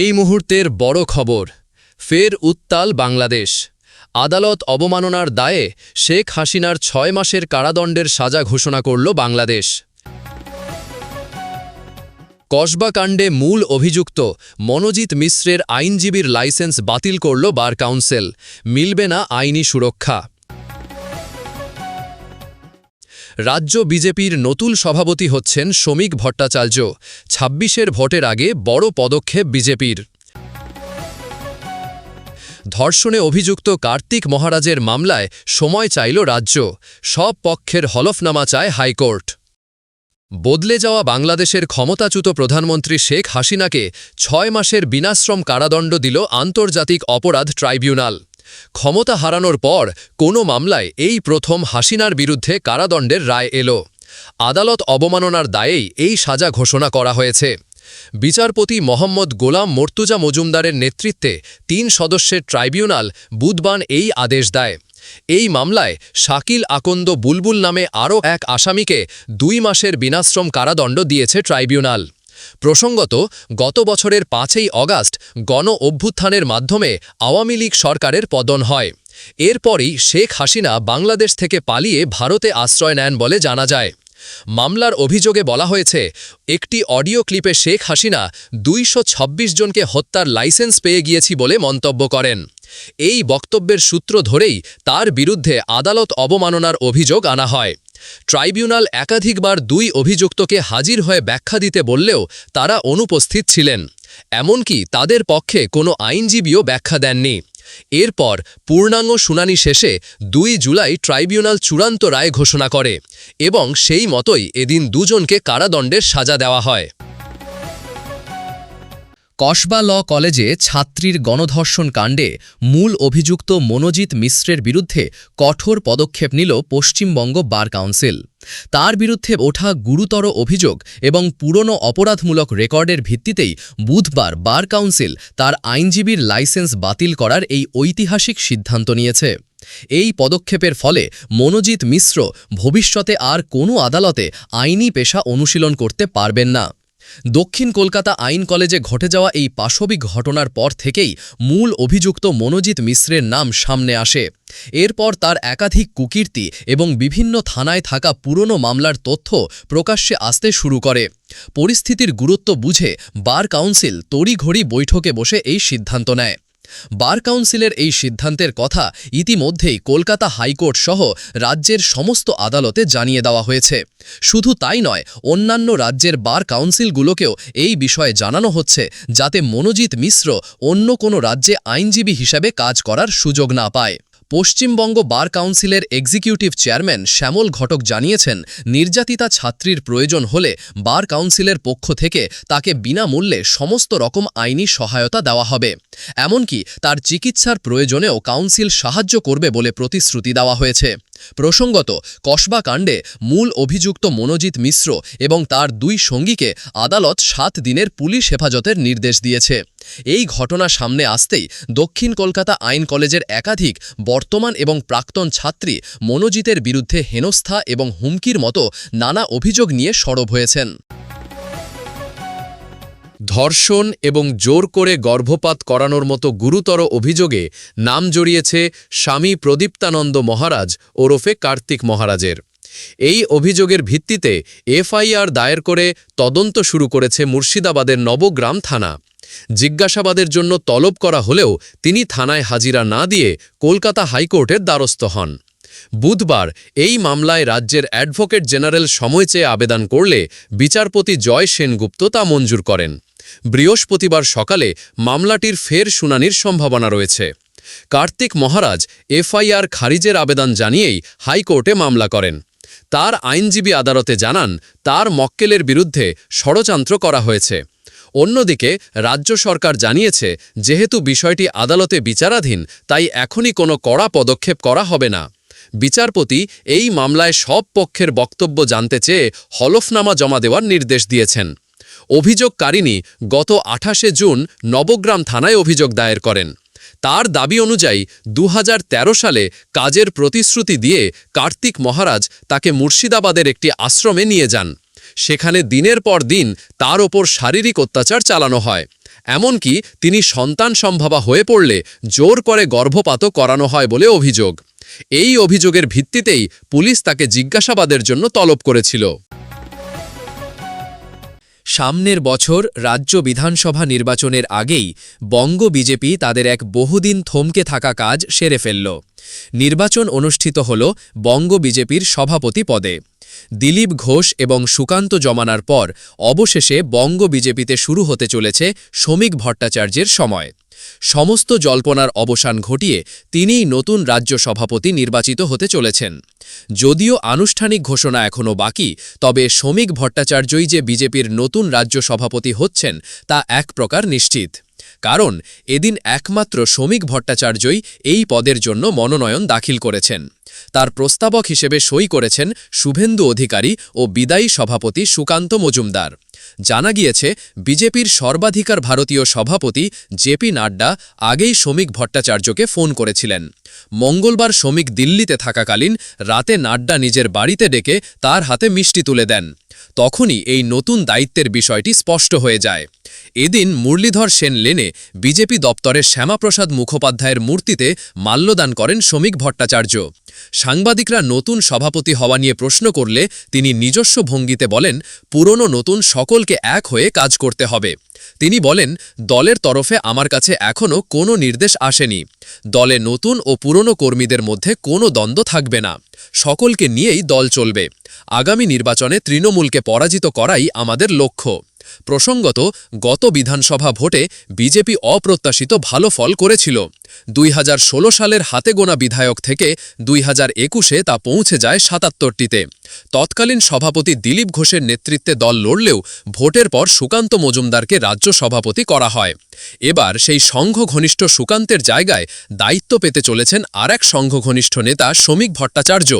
এই মুহূর্তের বড় খবর, ফের উত্তাল বাংলাদেশ। আদালত অবমাননার দায়ে শেখ হাসিনার ছয় মাসের কারাদণ্ডের সাজা ঘোষণা করল বাংলাদেশ। কসবাকাণ্ডে মূল অভিযুক্ত মনোজিৎ মিশ্রের আইনজীবীর লাইসেন্স বাতিল করল বার কাউন্সিল, মিলবে না আইনি সুরক্ষা। রাজ্য বিজেপির নতুন সভাপতি হচ্ছেন শ্রমিক ভট্টাচার্য। ছাব্বিশের ভোটের আগে বড় পদক্ষেপ বিজেপির। ধর্ষণে অভিযুক্ত কার্তিক মহারাজের মামলায় সময় চাইল রাজ্য। সব পক্ষের হলফনামা চায় হাইকোর্ট। বদলে যাওয়া বাংলাদেশের ক্ষমতাচ্যুত প্রধানমন্ত্রী শেখ হাসিনাকে ছয় মাসের বিনাশ্রম কারাদণ্ড দিল আন্তর্জাতিক অপরাধ ট্রাইব্যুনাল। ক্ষমতা হারানোর পর কোনো মামলায় এই প্রথম হাসিনার বিরুদ্ধে কারাদণ্ডের রায় এলো। আদালত অবমাননার দায়েই এই সাজা ঘোষণা করা হয়েছে। বিচারপতি মোহাম্মদ গোলাম মর্তুজা মজুমদারের নেতৃত্বে তিন সদস্যের ট্রাইব্যুনাল বুধবান এই আদেশ দেয়। এই মামলায় শাকিল আকন্দ বুলবুল নামে আরও এক আসামিকে দুই মাসের বিনাশ্রম কারাদণ্ড দিয়েছে ট্রাইব্যুনাল। প্রসঙ্গত, গত বছরের পাঁচই অগাস্ট গণ অভ্যুত্থানের মাধ্যমে আওয়ামী লীগ সরকারের পদন হয়। এরপরই শেখ হাসিনা বাংলাদেশ থেকে পালিয়ে ভারতে আশ্রয় নেন বলে জানা যায়। মামলার অভিযোগে বলা হয়েছে, একটি অডিও ক্লিপে শেখ হাসিনা দুইশ ছাব্বিশ জনকে হত্যার লাইসেন্স পেয়ে গিয়েছি বলে মন্তব্য করেন। এই বক্তব্যের সূত্র ধরেই তার বিরুদ্ধে আদালত অবমাননার অভিযোগ আনা হয়। ট্রাইব্যুনাল একাধিকবার দুই অভিযুক্তকে হাজির হয়ে ব্যাখ্যা দিতে বললেও তারা অনুপস্থিত ছিলেন। এমনকি তাদের পক্ষে কোনো আইনজীবীও ব্যাখ্যা দেননি। এরপর পূর্ণাঙ্গ শুনানি শেষে দুই জুলাই ট্রাইব্যুনাল চূড়ান্ত রায় ঘোষণা করে এবং সেই মতোই এদিন দুজনকে কারাদণ্ডের সাজা দেওয়া হয়। কসবা ল কলেজে ছাত্রীর গণধর্ষণ কাণ্ডে মূল অভিযুক্ত মনোজিৎ মিশ্রের বিরুদ্ধে কঠোর পদক্ষেপ নিল পশ্চিমবঙ্গ বার কাউন্সিল। তার বিরুদ্ধে ওঠা গুরুতর অভিযোগ এবং পুরনো অপরাধমূলক রেকর্ডের ভিত্তিতেই বুধবার বার কাউন্সিল তার আইনজীবীর লাইসেন্স বাতিল করার এই ঐতিহাসিক সিদ্ধান্ত নিয়েছে। এই পদক্ষেপের ফলে মনোজিৎ মিশ্র ভবিষ্যতে আর কোনো আদালতে আইনি পেশা অনুশীলন করতে পারবেন না। দক্ষিণ কলকাতা আইন কলেজে ঘটে যাওয়া এই পাশবিক ঘটনার পর থেকেই মূল অভিযুক্ত মনোজিৎ মিশ্রের নাম সামনে আসে। এরপর তার একাধিক কুকীর্তি এবং বিভিন্ন থানায় থাকা পুরনো মামলার তথ্য প্রকাশ্যে আসতে শুরু করে। পরিস্থিতির গুরুত্ব বুঝে বার কাউন্সিল তড়িঘড়ি বৈঠকে বসে এই সিদ্ধান্ত নেয়। বার কাউন্সিলের এই সিদ্ধান্তের কথা ইতিমধ্যেই কলকাতা হাইকোর্ট সহ রাজ্যের সমস্ত আদালতে জানিয়ে দেওয়া হয়েছে। শুধু তাই নয়, অন্যান্য রাজ্যের বার কাউন্সিলগুলোকেও এই বিষয়ে জানানো হচ্ছে যাতে মনোজিৎ মিশ্র অন্য কোনো রাজ্যে আইনজীবী হিসাবে কাজ করার সুযোগ না পায়। পশ্চিমবঙ্গ বার কাউন্সিলের এক্সিকিউটিভ চেয়ারম্যান শ্যামল ঘটক জানিয়েছেন, নির্যাতিতা ছাত্রীর প্রয়োজন হলে বার কাউন্সিলের পক্ষ থেকে তাকে বিনামূল্যে সমস্ত রকম আইনি সহায়তা দেওয়া হবে। এমনকি তার চিকিৎসার প্রয়োজনেও কাউন্সিল সাহায্য করবে বলে প্রতিশ্রুতি দেওয়া হয়েছে। প্রসঙ্গত, কসবা কাণ্ডে মূল অভিযুক্ত মনোজিৎ মিশ্র এবং তার দুই সঙ্গীকে আদালত সাত দিনের পুলিশ হেফাজতের নির্দেশ দিয়েছে। এই ঘটনা সামনে আসতেই দক্ষিণ কলকাতা আইন কলেজের একাধিক বর্তমান এবং প্রাক্তন ছাত্রী মনোজিতের বিরুদ্ধে হেনস্থা এবং হুমকির মতো নানা অভিযোগ নিয়ে সরব হয়েছেন। ধর্ষণ এবং জোর করে গর্ভপাত করানোর মতো গুরুতর অভিযোগে নাম জড়িয়েছে স্বামী প্রদীপ্তানন্দ মহারাজ ওরফে কার্তিক মহারাজের। এই অভিযোগের ভিত্তিতে এফআইআর দায়ের করে তদন্ত শুরু করেছে মুর্শিদাবাদের নবগ্রাম থানা। জিজ্ঞাসাবাদের জন্য তলব করা হলেও তিনি থানায় হাজিরা না দিয়ে কলকাতা হাইকোর্টের দ্বারস্থ হন। বুধবার এই মামলায় রাজ্যের অ্যাডভোকেট জেনারেল সময় চেয়ে আবেদন করলে বিচারপতি জয় সেনগুপ্ত তা মঞ্জুর করেন। বৃহস্পতিবার সকালে মামলাটির ফের শুনানির সম্ভাবনা রয়েছে। কার্তিক মহারাজ এফআইআর খারিজের আবেদন জানিয়েই হাইকোর্টে মামলা করেন। তার আইনজীবী আদালতে জানান, তার মক্কেলের বিরুদ্ধে ষড়যন্ত্র করা হয়েছে। অন্যদিকে, রাজ্য সরকার জানিয়েছে, যেহেতু বিষয়টি আদালতে বিচারাধীন, তাই এখনই কোনো কড়া পদক্ষেপ করা হবে না। বিচারপতি এই মামলায় সব পক্ষের বক্তব্য জানতে চেয়ে হলফনামা জমা দেওয়ার নির্দেশ দিয়েছেন। অভিযোগকারিণী গত আঠাশে জুন নবগ্রাম থানায় অভিযোগ দায়ের করেন। তার দাবি অনুযায়ী দু হাজার তেরো সালে কাজের প্রতিশ্রুতি দিয়ে কার্তিক মহারাজ তাকে মুর্শিদাবাদের একটি আশ্রমে নিয়ে যান। সেখানে দিনের পর দিন তার ওপর শারীরিক অত্যাচার চালানো হয়। এমনকি তিনি সন্তান সম্ভাবা হয়ে পড়লে জোর করে গর্ভপাতও করানো হয় বলে অভিযোগ। এই অভিযোগের ভিত্তিতেই পুলিশ তাকে জিজ্ঞাসাবাদের জন্য তলব করেছিল। সামনের বছর রাজ্য বিধানসভা নির্বাচনের আগেই বঙ্গ বিজেপি তাদের এক বহুদিন থমকে থাকা কাজ সেরে ফেলল। নির্বাচন অনুষ্ঠিত হল বঙ্গ বিজেপির সভাপতি পদে। দিলীপ ঘোষ এবং সুকান্ত জমানার পর অবশেষে বঙ্গ বিজেপিতে শুরু হতে চলেছে শ্রমিক ভট্টাচার্যের সময়। সমস্ত জল্পনার অবসান ঘটিয়ে তিনিই নতুন রাজ্য সভাপতি নির্বাচিত হতে চলেছেন। যদিও আনুষ্ঠানিক ঘোষণা এখনও বাকি, তবে শমিক ভট্টাচার্যই যে বিজেপির নতুন রাজ্য সভাপতি হচ্ছেন, তা এক প্রকার নিশ্চিত। কারণ এদিন একমাত্র শ্রমিক ভট্টাচার্যই এই পদের জন্য মনোনয়ন দাখিল করেছেন। তার প্রস্তাবক হিসেবে সই করেছেন শুভেন্দু অধিকারী ও বিদায়ী সভাপতি সুকান্ত মজুমদার। জানা গিয়েছে, বিজেপির সর্বাধিকার ভারতীয় সভাপতি জেপি নাড্ডা আগেই শ্রমিক ভট্টাচার্যকে ফোন করেছিলেন। মঙ্গলবার শ্রমিক দিল্লিতে থাকাকালীন রাতে নাড্ডা নিজের বাড়িতে ডেকে তার হাতে মিষ্টি তুলে দেন। তখনই এই নতুন দায়িত্বের বিষয়টি স্পষ্ট হয়ে যায়। এদিন মুরলীধর সেন লেনে বিজেপি দপ্তরের শ্যামাপ্রসাদ মুখোপাধ্যায়ের মূর্তিতে মাল্যদান করেন শ্রমিক ভট্টাচার্য। সাংবাদিকরা নতুন সভাপতি হওয়া নিয়ে প্রশ্ন করলে তিনি নিজস্ব ভঙ্গিতে বলেন, পুরনো নতুন সকলকে এক হয়ে কাজ করতে হবে। তিনি বলেন, দলের তরফে আমার কাছে এখনও কোনো নির্দেশ আসেনি। দলে নতুন ও পুরনো কর্মীদের মধ্যে কোনো দ্বন্দ্ব থাকবে না। সকলকে নিয়েই দল চলবে। আগামী নির্বাচনে তৃণমূলকে পরাজিত করাই আমাদের লক্ষ্য। প্রসঙ্গত, গত বিধানসভা ভোটে বিজেপি অপ্রত্যাশিত ভালো ফল করেছিল। দুই হাজার ষোলো সালের হাতে গোনা বিধায়ক থেকে দুই হাজার একুশে তা পৌঁছে যায় সাতাত্তরটিতে। তৎকালীন সভাপতি দিলীপ ঘোষের নেতৃত্বে দল লড়লেও ভোটের পর সুকান্ত মজুমদারকে রাজ্য সভাপতি করা হয়। এবার সেই সংঘ ঘনিষ্ঠ সুকান্তের জায়গায় দায়িত্ব পেতে চলেছেন আর এক সংঘ ঘনিষ্ঠ নেতা শ্রমিক ভট্টাচার্য।